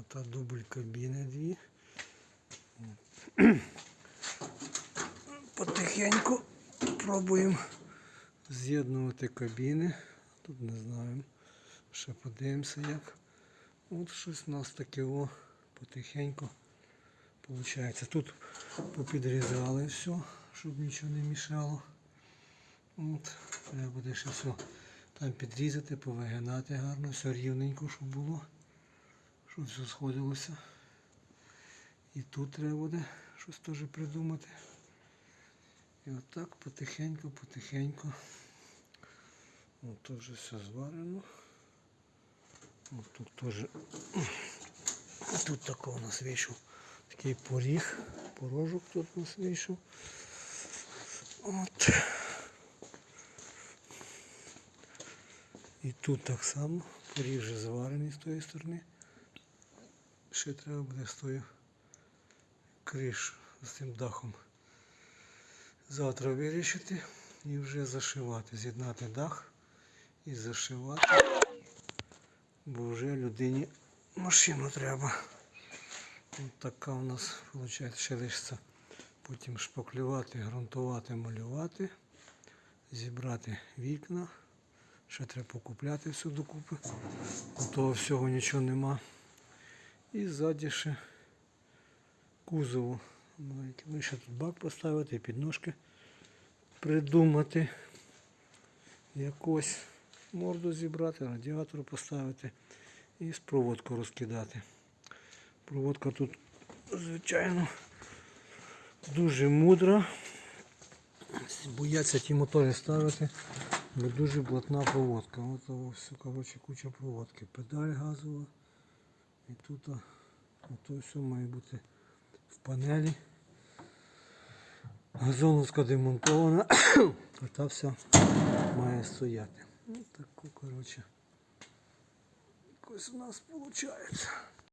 Ота дубль кабіни дві. Потихеньку пробуємо з'єднувати кабіни. Тут не знаю. Ще подивимося як. От щось у нас таке о, потихеньку виходить. Тут попідрізали все, щоб нічого не мішало. От, треба буде ще все там підрізати, повигинати гарно, все рівненько, щоб було, щоб все сходилося. І тут треба буде щось теж придумати. І отак потихеньку, потихеньку. От тут вже все зварено. От тут теж тут такий у нас вийшов такий поріг, порожок тут у нас вийшов. От. І тут так само, поріг вже зварений з тої сторони. Ще треба буде з тою криш з цим дахом. Завтра вирішити і вже зашивати, з'єднати дах і зашивати, бо вже людині машину треба. Ось така у нас виходить, ще лишиться потім шпаклювати, ґрунтувати, малювати, зібрати вікна. Ще треба покупляти все докупи. Того всього нічого нема. І ззаді ще кузову. ще тут бак поставити, підножки придумати. Якось морду зібрати, радіатор поставити і з проводку розкидати. Проводка тут, звичайно, дуже мудра. Бояться ті мотори ставити, бо дуже блатна проводка. Все, коротше, куча проводки. Педаль газова. І тут ото все має бути в панелі. Газоновська демонтована, а та вся має стояти. Ось таку, коротше, у нас виходить.